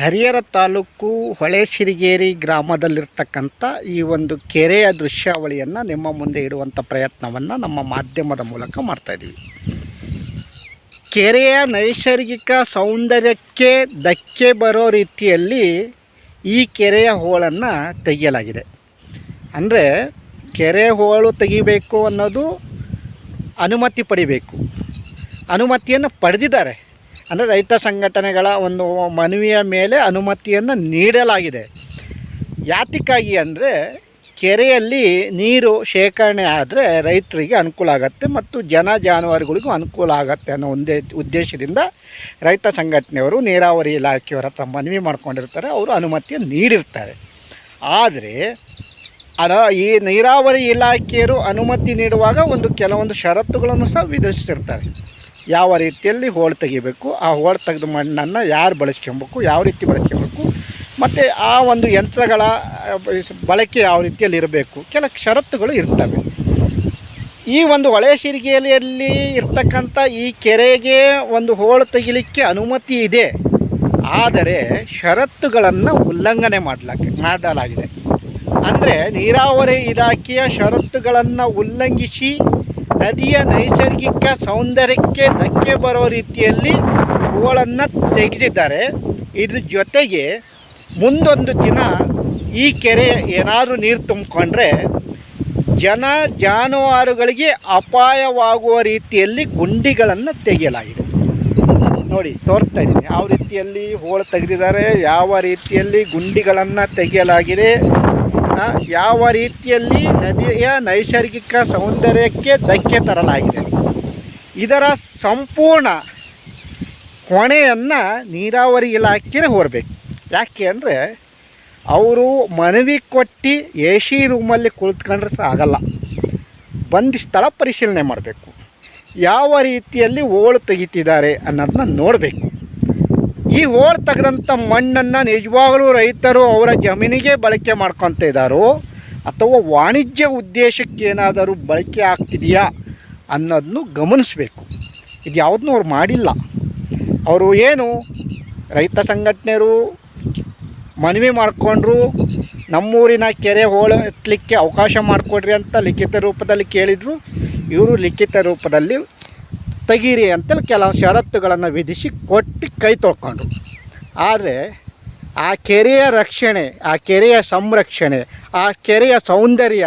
ಹರಿಹರ ತಾಲೂಕು ಹೊಳೆಸಿರಿಗೇರಿ ಗ್ರಾಮದಲ್ಲಿರ್ತಕ್ಕಂಥ ಈ ಒಂದು ಕೆರೆಯ ದೃಶ್ಯಾವಳಿಯನ್ನು ನಿಮ್ಮ ಮುಂದೆ ಇಡುವಂಥ ಪ್ರಯತ್ನವನ್ನು ನಮ್ಮ ಮಾಧ್ಯಮದ ಮೂಲಕ ಮಾಡ್ತಾಯಿದ್ದೀವಿ ಕೆರೆಯ ನೈಸರ್ಗಿಕ ಸೌಂದರ್ಯಕ್ಕೆ ಧಕ್ಕೆ ಬರೋ ರೀತಿಯಲ್ಲಿ ಈ ಕೆರೆಯ ಹೋಳನ್ನು ತೆಗೆಯಲಾಗಿದೆ. ಅಂದರೆ ಕೆರೆ ಹೋಳು ತೆಗಿಬೇಕು ಅನ್ನೋದು ಅನುಮತಿ ಪಡಿಬೇಕು. ಅನುಮತಿಯನ್ನು ಪಡೆದಿದ್ದಾರೆ. ಅಂದರೆ ರೈತ ಸಂಘಟನೆಗಳ ಒಂದು ಮನವಿಯ ಮೇಲೆ ಅನುಮತಿಯನ್ನು ನೀಡಲಾಗಿದೆ. ಯಾತಕ್ಕಾಗಿ ಅಂದರೆ ಕೆರೆಯಲ್ಲಿ ನೀರು ಶೇಖರಣೆ ಆದರೆ ರೈತರಿಗೆ ಅನುಕೂಲ ಆಗುತ್ತೆ ಮತ್ತು ಜನ ಜಾನುವಾರುಗಳಿಗೂ ಅನುಕೂಲ ಆಗುತ್ತೆ ಅನ್ನೋ ಒಂದೇ ಉದ್ದೇಶದಿಂದ ರೈತ ಸಂಘಟನೆಯವರು ನೀರಾವರಿ ಇಲಾಖೆಯವರ ಹತ್ರ ಮನವಿ ಮಾಡ್ಕೊಂಡಿರ್ತಾರೆ, ಅವರು ಅನುಮತಿಯನ್ನು ನೀಡಿರ್ತಾರೆ. ಆದರೆ ಅದ ಈ ನೀರಾವರಿ ಇಲಾಖೆಯರು ಅನುಮತಿ ನೀಡುವಾಗ ಒಂದು ಕೆಲವೊಂದು ಷರತ್ತುಗಳನ್ನು ಸಹ ವಿಧಿಸಿರ್ತಾರೆ ಯಾವ ರೀತಿಯಲ್ಲಿ ಹೋಳು ತೆಗಿಬೇಕು, ಆ ಹೋಳು ತೆಗೆದ ಮಣ್ಣನ್ನು ಯಾರು ಬಳಸ್ಕೊಬೇಕು, ಯಾವ ರೀತಿ ಬಳಸ್ಕೊಬೇಕು, ಮತ್ತು ಆ ಒಂದು ಯಂತ್ರಗಳ, ಬಳಕೆ ಯಾವ ರೀತಿಯಲ್ಲಿ ಇರಬೇಕು, ಕೆಲ ಷರತ್ತುಗಳು ಇರ್ತವೆ. ಈ ಒಂದು ಹೊಳೆ ಸಿರಿಗೆಯಲ್ಲಿ ಇರ್ತಕ್ಕಂಥ ಈ ಕೆರೆಗೆ ಒಂದು ಹೋಳು ತೆಗಿಲಿಕ್ಕೆ ಅನುಮತಿ ಇದೆ. ಆದರೆ ಷರತ್ತುಗಳನ್ನು ಉಲ್ಲಂಘನೆ ಮಾಡಲಾಗಿ ಮಾಡಲಾಗಿದೆ. ಅಂದರೆ ನೀರಾವರಿ ಇಲಾಖೆಯ ಷರತ್ತುಗಳನ್ನು ಉಲ್ಲಂಘಿಸಿ ನದಿಯ ನೈಸರ್ಗಿಕ ಸೌಂದರ್ಯಕ್ಕೆ ಧಕ್ಕೆ ಬರೋ ರೀತಿಯಲ್ಲಿ ಹೂಗಳನ್ನು ತೆಗೆದಿದ್ದಾರೆ. ಇದ್ರ ಜೊತೆಗೆ ಮುಂದೊಂದು ದಿನ ಈ ಕೆರೆ ಏನಾದರೂ ನೀರು ತುಂಬಿಕೊಂಡ್ರೆ ಜನ ಜಾನುವಾರುಗಳಿಗೆ ಅಪಾಯವಾಗುವ ರೀತಿಯಲ್ಲಿ ಗುಂಡಿಗಳನ್ನು ತೆಗೆಯಲಾಗಿದೆ. ನೋಡಿ, ತೋರಿಸ್ತಾ ಇದ್ದೀನಿ. ಯಾವ ರೀತಿಯಲ್ಲಿ ಹೋಳು ತೆಗೆದಿದ್ದಾರೆ, ಯಾವ ರೀತಿಯಲ್ಲಿ ಗುಂಡಿಗಳನ್ನು ತೆಗೆಯಲಾಗಿದೆ ಯಾವ ರೀತಿಯಲ್ಲಿ ನದಿಯ ನೈಸರ್ಗಿಕ ಸೌಂದರ್ಯಕ್ಕೆ ಧಕ್ಕೆ ತರಲಾಗಿದೆ. ಇದರ ಸಂಪೂರ್ಣ ಹೊಣೆಯನ್ನು ನೀರಾವರಿ ಇಲಾಖೆನೇ ಹೊರಬೇಕು. ಯಾಕೆ ಅಂದರೆ ಅವರು ಮನವಿ ಕೊಟ್ಟು ಎ ಸಿ ರೂಮಲ್ಲಿ ಕುಳಿತುಕೊಂಡ್ರೆ ಸಹ ಆಗಲ್ಲ. ಬಂದು ಸ್ಥಳ ಪರಿಶೀಲನೆ ಮಾಡಬೇಕು. ಯಾವ ರೀತಿಯಲ್ಲಿ ಓಳು ತೆಗಿತಿದ್ದಾರೆ ಅನ್ನೋದನ್ನ ನೋಡಬೇಕು. ಈ ಓಡ್ ತೆಗೆದಂಥ ಮಣ್ಣನ್ನು ನಿಜವಾಗಲೂ ರೈತರು ಅವರ ಜಮೀನಿಗೆ ಬಳಕೆ ಮಾಡ್ಕೊತ ಇದ್ದಾರೋ ಅಥವಾ ವಾಣಿಜ್ಯ ಉದ್ದೇಶಕ್ಕೆ ಏನಾದರೂ ಬಳಕೆ ಆಗ್ತಿದೆಯಾ ಅನ್ನೋದನ್ನು ಗಮನಿಸಬೇಕು. ಇದು ಯಾವುದನ್ನೂ ಅವ್ರು ಮಾಡಿಲ್ಲ. ಅವರು ಏನು ರೈತ ಸಂಘಟನೆಯರು ಮನವಿ ಮಾಡಿಕೊಂಡ್ರು, ನಮ್ಮೂರಿನ ಕೆರೆ ಹೋಳು ಎತ್ತಲಿಕ್ಕೆ ಅವಕಾಶ ಮಾಡಿಕೊಡ್ರಿ ಅಂತ ಲಿಖಿತ ರೂಪದಲ್ಲಿ ಕೇಳಿದರು. ಇವರು ಲಿಖಿತ ರೂಪದಲ್ಲಿ ತೆಗೀರಿ ಅಂತೇಳಿ ಕೆಲವು ಷರತ್ತುಗಳನ್ನು ವಿಧಿಸಿ ಕೊಟ್ಟು ಕೈ ತೊಳ್ಕೊಂಡು. ಆದರೆ ಆ ಕೆರೆಯ ರಕ್ಷಣೆ, ಆ ಕೆರೆಯ ಸಂರಕ್ಷಣೆ, ಆ ಕೆರೆಯ ಸೌಂದರ್ಯ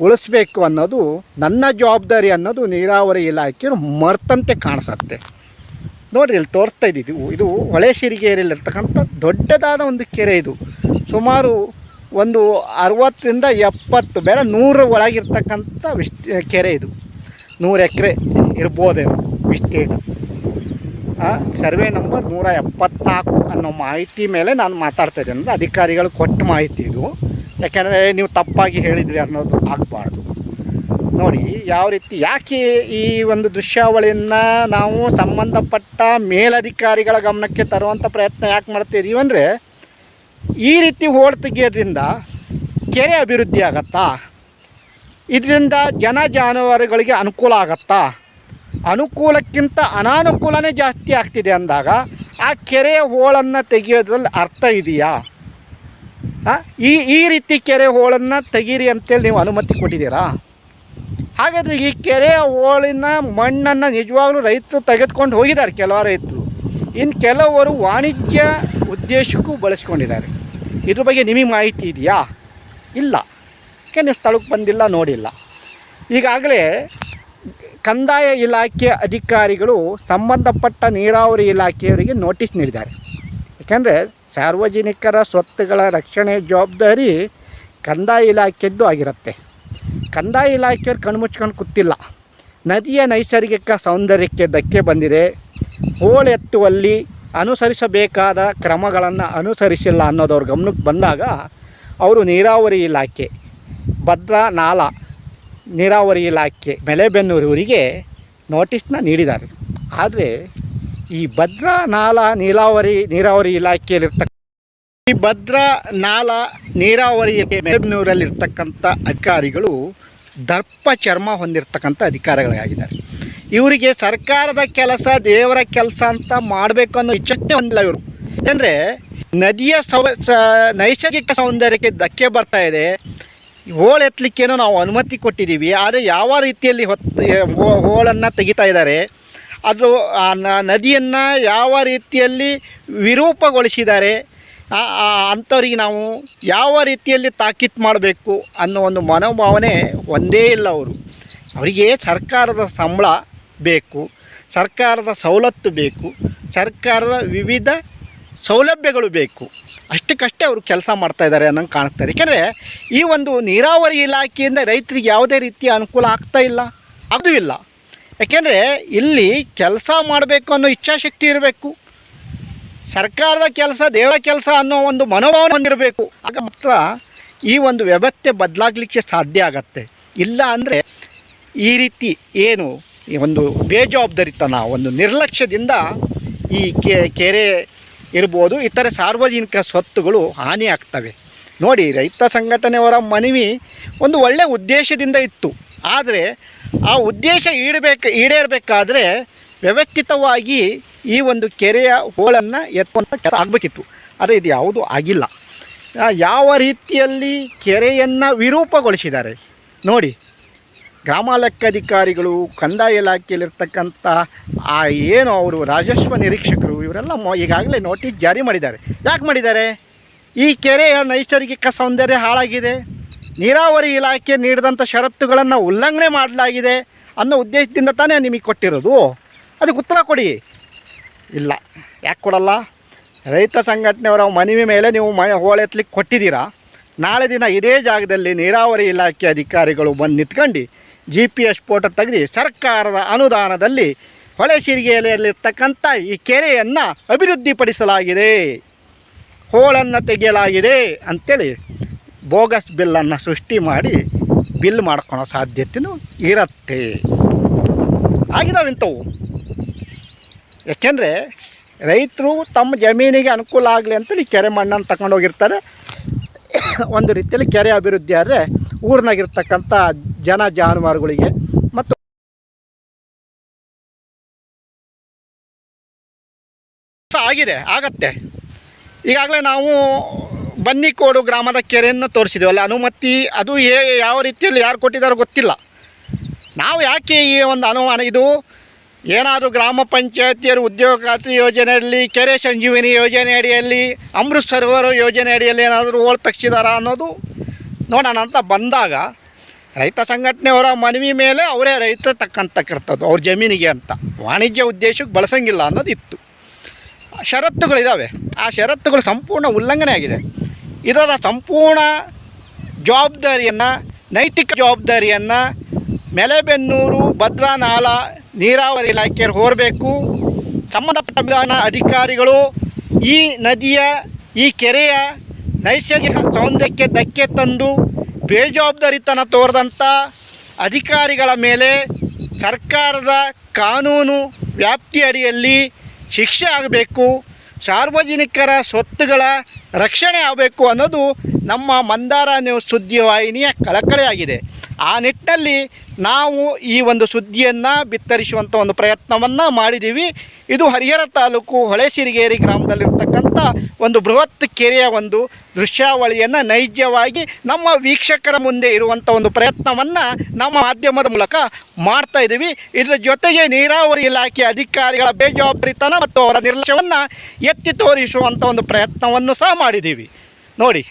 ಉಳಿಸ್ಬೇಕು ಅನ್ನೋದು ನನ್ನ ಜವಾಬ್ದಾರಿ ಅನ್ನೋದು ನೀರಾವರಿ ಇಲಾಖೆಯವರು ಮರ್ತಂತೆ ಕಾಣಿಸುತ್ತೆ. ನೋಡಿರಿ ಇಲ್ಲಿ ತೋರಿಸ್ತಾ ಇದ್ದಿದ್ದು ಇದು ಹೊಳೆ ಸಿರಿಗೇರಿಯಲ್ಲಿರ್ತಕ್ಕಂಥ ದೊಡ್ಡದಾದ ಒಂದು ಕೆರೆ ಇದು. ಸುಮಾರು ಒಂದು ಅರವತ್ತರಿಂದ ಎಪ್ಪತ್ತು ಬೇಡ ನೂರ ಒಳಗಿರ್ತಕ್ಕಂಥ ವಿಶ್ ಕೆರೆ ಇದು. ನೂರು ಎಕರೆ ಇರ್ಬೋದೇನೋ. ವಿಸ್ತೀರ್ಣ. ಸರ್ವೆ ನಂಬರ್ ನೂರ ಎಪ್ಪತ್ನಾಲ್ಕು ಅನ್ನೋ ಮಾಹಿತಿ ಮೇಲೆ ನಾನು ಮಾತಾಡ್ತಾ ಇದ್ದೇನೆ. ಅಂದರೆ ಅಧಿಕಾರಿಗಳು ಕೊಟ್ಟ ಮಾಹಿತಿ ಇದು. ಯಾಕೆಂದರೆ ನೀವು ತಪ್ಪಾಗಿ ಹೇಳಿದ್ರಿ ಅನ್ನೋದು ಆಗಬಾರ್ದು. ನೋಡಿ, ಯಾವ ರೀತಿ ಯಾಕೆ ಈ ಒಂದು ದೃಶ್ಯಾವಳಿಯನ್ನು ನಾವು ಸಂಬಂಧಪಟ್ಟ ಮೇಲಧಿಕಾರಿಗಳ ಗಮನಕ್ಕೆ ತರುವಂಥ ಪ್ರಯತ್ನ ಯಾಕೆ ಮಾಡ್ತಿದ್ದೀವಿ ಅಂದರೆ, ಈ ರೀತಿ ಓಡ್ ತೆಗಿಯೋದ್ರಿಂದ ಕೆರೆ ಅಭಿವೃದ್ಧಿ ಆಗತ್ತಾ? ಇದರಿಂದ ಜನ ಜಾನುವಾರುಗಳಿಗೆ ಅನುಕೂಲ ಆಗತ್ತಾ? ಅನುಕೂಲಕ್ಕಿಂತ ಅನಾನುಕೂಲನೇ ಜಾಸ್ತಿ ಆಗ್ತಿದೆ ಅಂದಾಗ ಆ ಕೆರೆಯ ಹೋಳನ್ನು ತೆಗೆಯೋದ್ರಲ್ಲಿ ಅರ್ಥ ಇದೆಯಾ? ಈ ಈ ರೀತಿ ಕೆರೆ ಹೋಳನ್ನು ತೆಗೀರಿ ಅಂತೇಳಿ ನೀವು ಅನುಮತಿ ಕೊಟ್ಟಿದ್ದೀರಾ? ಹಾಗಾದರೆ ಈ ಕೆರೆಯ ಹೋಳಿನ ಮಣ್ಣನ್ನು ನಿಜವಾಗ್ಲೂ ರೈತರು ತೆಗೆದುಕೊಂಡು ಹೋಗಿದ್ದಾರೆ ಕೆಲವು ರೈತರು. ಇನ್ನು ಕೆಲವರು ವಾಣಿಜ್ಯ ಉದ್ದೇಶಕ್ಕೂ ಬಳಸ್ಕೊಂಡಿದ್ದಾರೆ. ಇದ್ರ ಬಗ್ಗೆ ನಿಮಗೆ ಮಾಹಿತಿ ಇದೆಯಾ? ಇಲ್ಲ. ಯಾಕೆ ನೀವು ಸ್ಥಳಕ್ಕೆ ಬಂದಿಲ್ಲ, ನೋಡಿಲ್ಲ. ಈಗಾಗಲೇ ಕಂದಾಯ ಇಲಾಖೆ ಅಧಿಕಾರಿಗಳು ಸಂಬಂಧಪಟ್ಟ ನೀರಾವರಿ ಇಲಾಖೆಯವರಿಗೆ ನೋಟಿಸ್ ನೀಡಿದ್ದಾರೆ. ಯಾಕೆಂದರೆ ಸಾರ್ವಜನಿಕರ ಸ್ವತ್ತುಗಳ ರಕ್ಷಣೆ ಜವಾಬ್ದಾರಿ ಕಂದಾಯ ಇಲಾಖೆದ್ದು ಆಗಿರುತ್ತೆ. ಕಂದಾಯ ಇಲಾಖೆಯವ್ರು ಕಣ್ಮುಚ್ಕೊಂಡು ಕೂತಿಲ್ಲ. ನದಿಯ ನೈಸರ್ಗಿಕ ಸೌಂದರ್ಯಕ್ಕೆ ಧಕ್ಕೆ ಬಂದಿದೆ. ಹೋಳೆತ್ತುವಲ್ಲಿ ಅನುಸರಿಸಬೇಕಾದ ಕ್ರಮಗಳನ್ನು ಅನುಸರಿಸಿಲ್ಲ ಅನ್ನೋದವ್ರ ಗಮನಕ್ಕೆ ಬಂದಾಗ ಅವರು ನೀರಾವರಿ ಇಲಾಖೆ, ಭದ್ರಾ, ನಾಲಾ ನೀರಾವರಿ ಇಲಾಖೆ ಮೆಲೆಬೆನ್ನೂರವರಿಗೆ ನೋಟಿಸ್ನ ನೀಡಿದ್ದಾರೆ. ಆದರೆ ಈ ಭದ್ರಾ ನಾಲಾ ನೀರಾವರಿ ನೀರಾವರಿ ಇಲಾಖೆಯಲ್ಲಿರ್ತಕ್ಕ ಈ ಭದ್ರಾ ನಾಲಾ ನೀರಾವರಿ ಮೆಲೆಬೆನ್ನೂರಲ್ಲಿರ್ತಕ್ಕಂಥ ಅಧಿಕಾರಿಗಳು ದರ್ಪ ಚರ್ಮ ಹೊಂದಿರತಕ್ಕಂಥ ಅಧಿಕಾರಿಗಳಾಗಿದ್ದಾರೆ. ಇವರಿಗೆ ಸರ್ಕಾರದ ಕೆಲಸ, ದೇವರ ಕೆಲಸ ಅಂತ ಮಾಡಬೇಕು ಅನ್ನೋ ಇಚ್ಛೆ ಹೊಂದಿಲ್ಲ ಇವರು. ಅಂದರೆ ನದಿಯ ಸೌ, ನೈಸರ್ಗಿಕ ಸೌಂದರ್ಯಕ್ಕೆ ಧಕ್ಕೆ ಬರ್ತಾ ಇದೆ. ಹೋಳು ಎತ್ತಲಿಕ್ಕೇನೋ ನಾವು ಅನುಮತಿ ಕೊಟ್ಟಿದ್ದೀವಿ, ಆದರೆ ಯಾವ ರೀತಿಯಲ್ಲಿ ಹೊತ್ತು ಹೋಳನ್ನು ತೆಗಿತಾ ಇದ್ದಾರೆ, ಅದು ಆ ನದಿಯನ್ನು ಯಾವ ರೀತಿಯಲ್ಲಿ ವಿರೂಪಗೊಳಿಸಿದ್ದಾರೆ ಅಂಥವ್ರಿಗೆ ನಾವು ಯಾವ ರೀತಿಯಲ್ಲಿ ತಾಕೀತು ಮಾಡಬೇಕು ಅನ್ನೋ ಒಂದು ಮನೋಭಾವನೆ ಒಂದೇ ಇಲ್ಲ ಅವರು. ಅವರಿಗೆ ಸರ್ಕಾರದ ಸಂಬಳ ಬೇಕು, ಸರ್ಕಾರದ ಸವಲತ್ತು ಬೇಕು, ಸರ್ಕಾರದ ವಿವಿಧ ಸೌಲಭ್ಯಗಳು ಬೇಕು. ಅಷ್ಟಕ್ಕಷ್ಟೇ ಅವರು ಕೆಲಸ ಮಾಡ್ತಾ ಇದ್ದಾರೆ ಅನ್ನೋಂಗೆ ಕಾಣಿಸ್ತಾರೆ ಯಾಕೆಂದರೆ ಈ ಒಂದು ನೀರಾವರಿ ಇಲಾಖೆಯಿಂದ ರೈತರಿಗೆ ಯಾವುದೇ ರೀತಿಯ ಅನುಕೂಲ ಆಗ್ತಾ ಇಲ್ಲ. ಅದು ಇಲ್ಲ. ಯಾಕೆಂದರೆ ಇಲ್ಲಿ ಕೆಲಸ ಮಾಡಬೇಕು ಅನ್ನೋ ಇಚ್ಛಾಶಕ್ತಿ ಇರಬೇಕು. ಸರ್ಕಾರದ ಕೆಲಸ, ದೇವರ ಕೆಲಸ ಅನ್ನೋ ಒಂದು ಮನೋಭಾವನೆ ಹೊಂದಿರಬೇಕು ಆಗ ಮಾತ್ರ ಈ ಒಂದು ವ್ಯವಸ್ಥೆ ಬದಲಾಗಲಿಕ್ಕೆ ಸಾಧ್ಯ ಆಗತ್ತೆ. ಇಲ್ಲ ಅಂದರೆ ಈ ರೀತಿ ಏನು ಈ ಒಂದು ಬೇಜವಾಬ್ದಾರಿತನ, ಒಂದು ನಿರ್ಲಕ್ಷ್ಯದಿಂದ ಈ ಕೆರೆ ಇರ್ಬೋದು, ಇತರ ಸಾರ್ವಜನಿಕ ಸ್ವತ್ತುಗಳು ಹಾನಿ ಆಗ್ತವೆ. ನೋಡಿ, ರೈತ ಸಂಘಟನೆಯವರ ಮನವಿ ಒಂದು ಒಳ್ಳೆಯ ಉದ್ದೇಶದಿಂದ ಇತ್ತು. ಆದರೆ, ಆ ಉದ್ದೇಶ ಈಡಬೇಕು, ಈಡೇರಬೇಕಾದ್ರೆ ವ್ಯವಸ್ಥಿತವಾಗಿ ಈ ಒಂದು ಕೆರೆಯ ಹೋಳನ್ನು ಎತ್ತುವಂಥ ಕೆಲಸ ಆಗಬೇಕಿತ್ತು. ಆದರೆ ಇದು ಯಾವುದೂ ಆಗಿಲ್ಲ. ಯಾವ ರೀತಿಯಲ್ಲಿ ಕೆರೆಯನ್ನು ವಿರೂಪಗೊಳಿಸಿದ್ದಾರೆ. ನೋಡಿ ಗ್ರಾಮ ಲೆಕ್ಕಾಧಿಕಾರಿಗಳು ಕಂದಾಯ ಇಲಾಖೆಯಲ್ಲಿರ್ತಕ್ಕಂಥ ಆ ಏನು ಅವರು ರಾಜಸ್ವ ನಿರೀಕ್ಷಕರು, ಇವರೆಲ್ಲ ಈಗಾಗಲೇ ನೋಟಿಸ್ ಜಾರಿ ಮಾಡಿದ್ದಾರೆ. ಯಾಕೆ ಮಾಡಿದ್ದಾರೆ? ಈ ಕೆರೆಯ ನೈಸರ್ಗಿಕ ಸೌಂದರ್ಯ ಹಾಳಾಗಿದೆ. ನೀರಾವರಿ ಇಲಾಖೆ ನೀಡಿದಂಥ ಷರತ್ತುಗಳನ್ನು ಉಲ್ಲಂಘನೆ ಮಾಡಲಾಗಿದೆ ಅನ್ನೋ ಉದ್ದೇಶದಿಂದ ತಾನೇ ನಿಮಗೆ ಕೊಟ್ಟಿರೋದು? ಅದಕ್ಕೆ ಉತ್ತರ ಕೊಡಿ. ಇಲ್ಲ. ಯಾಕೆ ಕೊಡಲ್ಲ? ರೈತ ಸಂಘಟನೆಯವರ ಮನವಿ ಮೇಲೆ ನೀವು ಮ ಹೋಳೆತ್ಲಿಕ್ಕೆ ಕೊಟ್ಟಿದ್ದೀರಾ? ನಾಳೆ ದಿನ ಇದೇ ಜಾಗದಲ್ಲಿ ನೀರಾವರಿ ಇಲಾಖೆ ಅಧಿಕಾರಿಗಳು ಬಂದು ನಿಂತ್ಕೊಂಡು ಜಿ ಪಿ ಎಸ್ ಫೋಟೋ ತೆಗೆದು ಸರ್ಕಾರದ ಅನುದಾನದಲ್ಲಿ ಹೊಳೆಸಿರಿಗೆಯಲ್ಲಿರ್ತಕ್ಕಂಥ ಈ ಕೆರೆಯನ್ನು ಅಭಿವೃದ್ಧಿಪಡಿಸಲಾಗಿದೆ. ಹೋಳನ್ನು ತೆಗೆಯಲಾಗಿದೆ ಅಂಥೇಳಿ ಬೋಗಸ್ ಬಿಲ್ಲನ್ನು ಸೃಷ್ಟಿ ಮಾಡಿ ಬಿಲ್ ಮಾಡ್ಕೊಳೋ ಸಾಧ್ಯತೆಯೂ ಇರುತ್ತೆ. ಆಗಿದಾವಿಂಥವು ಯಾಕೆಂದರೆ ರೈತರು ತಮ್ಮ ಜಮೀನಿಗೆ ಅನುಕೂಲ ಆಗಲಿ ಅಂತೇಳಿ ಕೆರೆ ಮಣ್ಣನ್ನು ತಗೊಂಡು ಹೋಗಿರ್ತಾರೆ ಒಂದು ರೀತಿಯಲ್ಲಿ ಕೆರೆ ಅಭಿವೃದ್ಧಿ ಆದರೆ ಊರಿನಾಗಿರ್ತಕ್ಕಂಥ ಜನ ಜಾನುವಾರುಗಳಿಗೆ ಮತ್ತು ಆಗಿದೆ, ಆಗತ್ತೆ. ಈಗಾಗಲೇ ನಾವು ಬನ್ನಿಕೋಡು ಗ್ರಾಮದ ಕೆರೆಯನ್ನು ತೋರಿಸಿದ್ವಲ್ಲ ಅನುಮತಿ, ಅದು ಏ ಯಾವ ರೀತಿಯಲ್ಲಿ ಯಾರು ಕೊಟ್ಟಿದ್ದಾರೋ ಗೊತ್ತಿಲ್ಲ. ನಾವು ಯಾಕೆ ಈ ಒಂದು ಅನುಮಾನ, ಇದು ಏನಾದರೂ ಗ್ರಾಮ ಪಂಚಾಯತಿಯರು ಉದ್ಯೋಗ ಖಾತ್ರಿ ಯೋಜನೆಯಲ್ಲಿ, ಕೆರೆ ಸಂಜೀವಿನಿ ಯೋಜನೆ ಅಡಿಯಲ್ಲಿ, ಅಮೃತ್ ಸರೋವರ ಯೋಜನೆ ಅಡಿಯಲ್ಲಿ ಏನಾದರೂ ಓಲ್ ತಗ್ಸಿದಾರ ಅನ್ನೋದು ನೋಡೋಣ ಅಂತ ಬಂದಾಗ ರೈತ ಸಂಘಟನೆಯವರ ಮನವಿ ಮೇಲೆ ಅವರೇ ರೈತ ತಕ್ಕಂತಕ್ಕಿರ್ತದ್ದು ಅವ್ರ ಜಮೀನಿಗೆ ಅಂತ. ವಾಣಿಜ್ಯ ಉದ್ದೇಶಕ್ಕೆ ಬಳಸಂಗಿಲ್ಲ ಅನ್ನೋದು ಇತ್ತು ಷರತ್ತುಗಳಿದ್ದಾವೆ ಆ ಷರತ್ತುಗಳು ಸಂಪೂರ್ಣ ಉಲ್ಲಂಘನೆ ಆಗಿದೆ. ಇದರ ಸಂಪೂರ್ಣ ಜವಾಬ್ದಾರಿಯನ್ನು, ನೈತಿಕ ಜವಾಬ್ದಾರಿಯನ್ನು, ಮೆಲೆಬೆನ್ನೂರು ಭದ್ರಾ ನಾಲ ನೀರಾವರಿ ಇಲಾಖೆ ಹೋರಬೇಕು. ಸಂಬಂಧಪಟ್ಟ ವಿಧಾನ ಅಧಿಕಾರಿಗಳು ಈ ನದಿಯ, ಈ ಕೆರೆಯ ನೈಸರ್ಗಿಕ ಸೌಂದರ್ಯಕ್ಕೆ ಧಕ್ಕೆ ತಂದು ಬೇಜವಾಬ್ದಾರಿತನ ತೋರದಂಥ ಅಧಿಕಾರಿಗಳ ಮೇಲೆ ಸರ್ಕಾರದ ಕಾನೂನು ವ್ಯಾಪ್ತಿ ಅಡಿಯಲ್ಲಿ ಶಿಕ್ಷೆ ಆಗಬೇಕು, ಸಾರ್ವಜನಿಕರ ಸ್ವತ್ತುಗಳ ರಕ್ಷಣೆ ಆಗಬೇಕು ಅನ್ನೋದು ನಮ್ಮ ಮಂದಾರ ನ್ಯೂಸ್ ಸುದ್ದಿವಾಹಿನಿಯ ಕಳಕಳಿಯಾಗಿದೆ. ಆ ನಿಟ್ಟಿನಲ್ಲಿ ನಾವು ಈ ಒಂದು ಸುದ್ದಿಯನ್ನು ಬಿತ್ತರಿಸುವಂಥ ಒಂದು ಪ್ರಯತ್ನವನ್ನು ಮಾಡಿದ್ದೀವಿ ಇದು ಹರಿಹರ ತಾಲೂಕು ಹೊಳೆಸಿರಿಗೇರಿ ಗ್ರಾಮದಲ್ಲಿರ್ತಕ್ಕಂಥ ಒಂದು ಬೃಹತ್ ಕೆರೆಯ ಒಂದು ದೃಶ್ಯಾವಳಿಯನ್ನು ನೈಜವಾಗಿ ನಮ್ಮ ವೀಕ್ಷಕರ ಮುಂದೆ ಇರುವಂಥ ಒಂದು ಪ್ರಯತ್ನವನ್ನು ನಮ್ಮ ಮಾಧ್ಯಮದ ಮೂಲಕ ಮಾಡ್ತಾ ಇದ್ದೀವಿ ಇದರ ಜೊತೆಗೆ ನೀರಾವರಿ ಇಲಾಖೆ ಅಧಿಕಾರಿಗಳ ಬೇಜವಾಬ್ದಾರಿತನ ಮತ್ತು ಅವರ ನಿರ್ಲಕ್ಷ್ಯವನ್ನು ಎತ್ತಿ ತೋರಿಸುವಂಥ ಒಂದು ಪ್ರಯತ್ನವನ್ನು ಸಹ ಮಾಡಿದ್ದೀವಿ ನೋಡಿ.